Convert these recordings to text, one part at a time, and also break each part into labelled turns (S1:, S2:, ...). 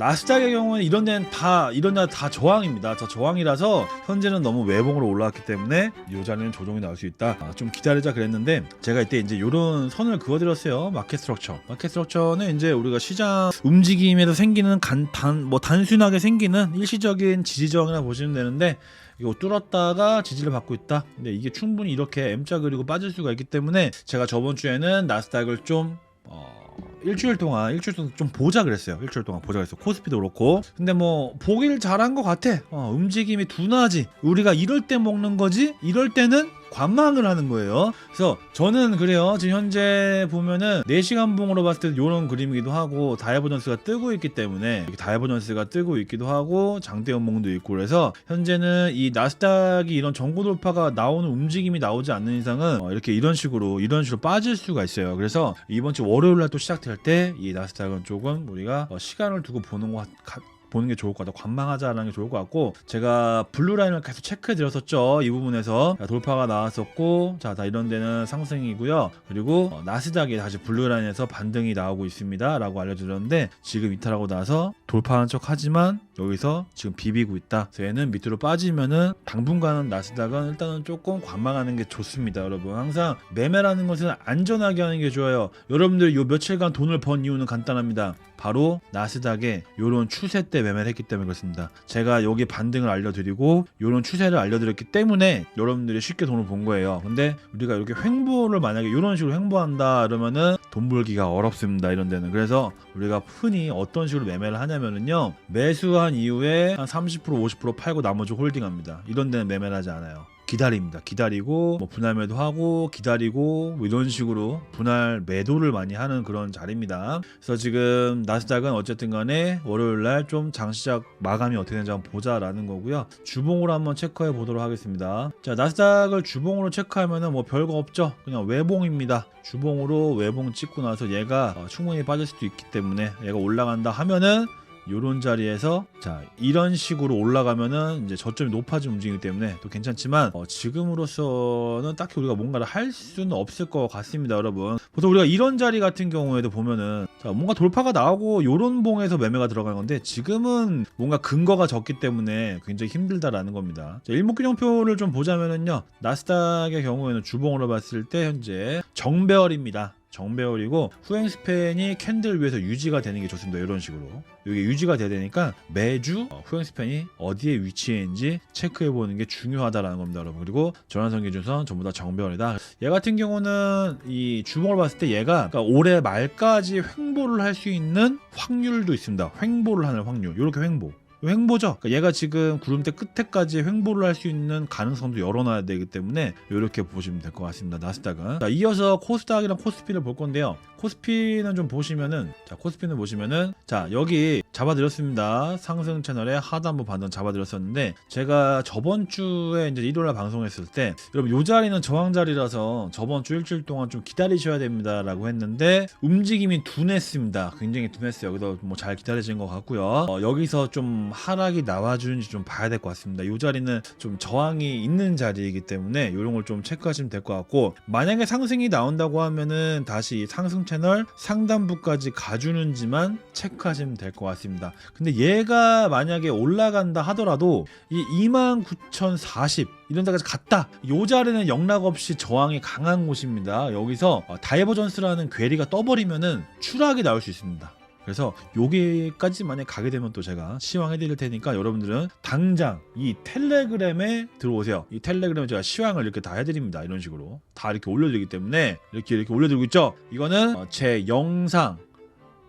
S1: 나스닥의 경우는 이런 데는 다 이런 데는 다 저항입니다. 저 저항이라서 현재는 너무 외봉으로 올라왔기 때문에 이 자리는 조정이 나올 수 있다. 아, 좀 기다리자 그랬는데 제가 이때 이제 이런 선을 그어드렸어요. 마켓 스트럭처. 마켓 스트럭처는 이제 우리가 시장 움직임에서 생기는 간, 단, 뭐 단순하게 생기는 일시적인 지지 저항이라 보시면 되는데 이거 뚫었다가 지지를 받고 있다. 근데 이게 충분히 이렇게 M자 그리고 빠질 수가 있기 때문에 제가 저번 주에는 나스닥을 좀 어, 일주일 동안 일주일 동안 좀 보자 그랬어요. 일주일 동안 보자 그랬어. 코스피도 그렇고. 근데 뭐 보길 잘한 것 같아. 어, 움직임이 둔하지. 우리가 이럴 때 먹는 거지. 이럴 때는 관망을 하는 거예요. 그래서 저는 그래요. 지금 현재 보면은 4시간 봉으로 봤을 때 이런 그림이기도 하고 다이버전스가 뜨고 있기 때문에 다이버전스가 뜨고 있기도 하고 장대 연봉도 있고 그래서 현재는 이 나스닥이 이런 전고 돌파가 나오는 움직임이 나오지 않는 이상은 어, 이렇게 이런 식으로 이런 식으로 빠질 수가 있어요. 그래서 이번 주 월요일 날 또 시작될 때 이 나스닥은 조금 우리가 어, 시간을 두고 보는 것 같, 보는 게 좋을 것 같다. 관망하자라는 게 좋을 것 같고 제가 블루 라인을 계속 체크해 드렸었죠. 이 부분에서 자, 돌파가 나왔었고 자, 다 이런 데는 상승이고요. 그리고 어, 나스닥이 다시 블루 라인에서 반등이 나오고 있습니다 라고 알려 드렸는데 지금 이탈하고 나서 돌파한 척 하지만 여기서 지금 비비고 있다. 그래서 얘는 밑으로 빠지면은 당분간은 나스닥은 일단은 조금 관망하는 게 좋습니다, 여러분. 항상 매매라는 것은 안전하게 하는 게 좋아요. 여러분들 요 며칠간 돈을 번 이유는 간단합니다. 바로 나스닥의 요런 추세 때 매매를 했기 때문에 그렇습니다. 제가 여기 반등을 알려드리고 요런 추세를 알려드렸기 때문에 여러분들이 쉽게 돈을 번 거예요. 근데 우리가 이렇게 횡보를 만약에 이런 식으로 횡보한다 그러면은 돈 벌기가 어렵습니다. 이런 데는. 그래서 우리가 흔히 어떤 식으로 매매를 하냐면은요. 매수한 이후에 한 30% 50% 팔고 나머지 홀딩합니다. 이런 데는 매매를 하지 않아요. 기다립니다. 기다리고 뭐 분할 매도하고 기다리고 뭐 이런 식으로 분할 매도를 많이 하는 그런 자리입니다. 그래서 지금 나스닥은 어쨌든 간에 월요일 날 좀 장시작 마감이 어떻게 되는지 한번 보자라는 거고요. 주봉으로 한번 체크해 보도록 하겠습니다. 자, 나스닥을 주봉으로 체크하면은 뭐 별거 없죠. 그냥 외봉입니다. 주봉으로 외봉 찍고 나서 얘가 어, 충분히 빠질 수도 있기 때문에 얘가 올라간다 하면은 요런 자리에서 자 이런 식으로 올라가면은 이제 저점이 높아진 움직이기 때문에 또 괜찮지만 어, 지금으로서는 딱히 우리가 뭔가를 할 수는 없을 것 같습니다 여러분. 보통 우리가 이런 자리 같은 경우에도 보면은 자 뭔가 돌파가 나오고 요런 봉에서 매매가 들어가는 건데 지금은 뭔가 근거가 적기 때문에 굉장히 힘들다라는 겁니다. 자, 일목균형표를 좀 보자면은요 나스닥의 경우에는 주봉으로 봤을 때 현재 정배열입니다 정배열이고 후행 스팬이 캔들 위에서 유지가 되는 게 좋습니다. 이런 식으로 이게 유지가 돼야 되니까 매주 어, 후행 스팬이 어디에 위치해 있는지 체크해 보는 게 중요하다라는 겁니다, 여러분. 그리고 전환선 기준선 전부 다 정배열이다. 얘 같은 경우는 이 주봉을 봤을 때 얘가 그러니까 올해 말까지 횡보를 할 수 있는 확률도 있습니다. 횡보를 하는 확률. 이렇게 횡보. 횡보죠. 그러니까 얘가 지금 구름대 끝에까지 횡보를 할 수 있는 가능성도 열어놔야 되기 때문에 이렇게 보시면 될 것 같습니다. 나스닥은. 자, 이어서 코스닥이랑 코스피를 볼 건데요. 코스피는 좀 보시면은 자 코스피는 보시면은 자 여기 잡아드렸습니다. 상승 채널에 하단부 반등 잡아드렸었는데 제가 저번 주에 이제 일요일날 방송했을 때 여러분 요 자리는 저항 자리라서 저번 주 일주일 동안 좀 기다리셔야 됩니다 라고 했는데 움직임이 둔했습니다. 굉장히 둔했어요. 그래서 뭐 잘 기다려진 것 같고요. 어, 여기서 좀 하락이 나와주는지 좀 봐야 될 것 같습니다. 이 자리는 좀 저항이 있는 자리이기 때문에 이런 걸 좀 체크하시면 될 것 같고 만약에 상승이 나온다고 하면은 다시 상승 채널 상단부까지 가주는지만 체크하시면 될 것 같습니다. 근데 얘가 만약에 올라간다 하더라도 이 29,040 이런 데까지 갔다. 요 자리는 영락 없이 저항이 강한 곳입니다. 여기서 어, 다이버전스라는 괴리가 떠버리면은 추락이 나올 수 있습니다. 그래서 여기까지 만약 가게 되면 또 제가 시황해 드릴 테니까 여러분들은 당장 이 텔레그램에 들어오세요. 이 텔레그램에 제가 시황을 이렇게 다 해드립니다. 이런 식으로 다 이렇게 올려드리기 때문에 이렇게 이렇게 올려드리고 있죠. 이거는 어, 제 영상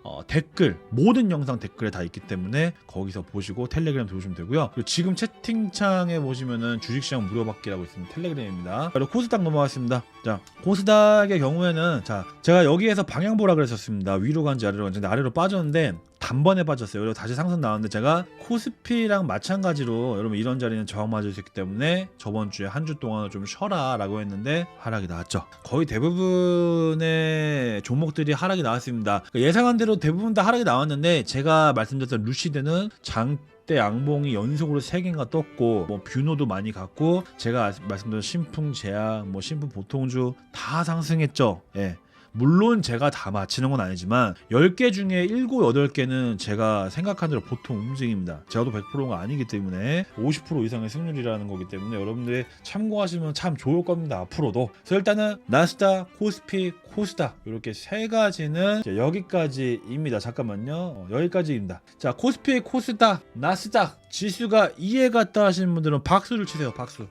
S1: 어, 댓글 모든 영상 댓글에 다 있기 때문에 거기서 보시고 텔레그램 들어오시면 되고요. 그리고 지금 채팅창에 보시면은 주식시장 무료받기라고 있습니다. 텔레그램입니다. 그리고 코스닥 넘어갔습니다. 자 코스닥의 경우에는 자 제가 여기에서 방향 보라 그랬었습니다. 위로 간지 아래로 간지 아래로 빠졌는데 단번에 빠졌어요. 그리고 다시 상승 나왔는데 제가 코스피랑 마찬가지로 여러분 이런 자리는 저항 맞을 수 있기 때문에 저번 주에 한 주 동안 좀 쉬어라 라고 했는데 하락이 나왔죠. 거의 대부분의 종목들이 하락이 나왔습니다. 그러니까 예상한 대로 대부분 다 하락이 나왔는데 제가 말씀드렸던 루시드는 장때 양봉이 연속으로 3개가 떴고 뭐 뷰노도 많이 갔고 제가 말씀드린 신풍 제약 뭐 신풍 보통주 다 상승했죠. 예. 물론 제가 다 맞히는 건 아니지만 10개 중에 7, 8개는 제가 생각한 대로 보통 움직입니다. 제가도 100%가 아니기 때문에 50% 이상의 승률이라는 거기 때문에 여러분들이 참고하시면 참 좋을 겁니다. 앞으로도. 그래서 일단은 나스닥, 코스피, 코스닥 이렇게 세 가지는 여기까지입니다. 잠깐만요. 어, 여기까지입니다. 자, 코스피, 코스닥, 나스닥 지수가 이해 갔다 하시는 분들은 박수를 치세요. 박수.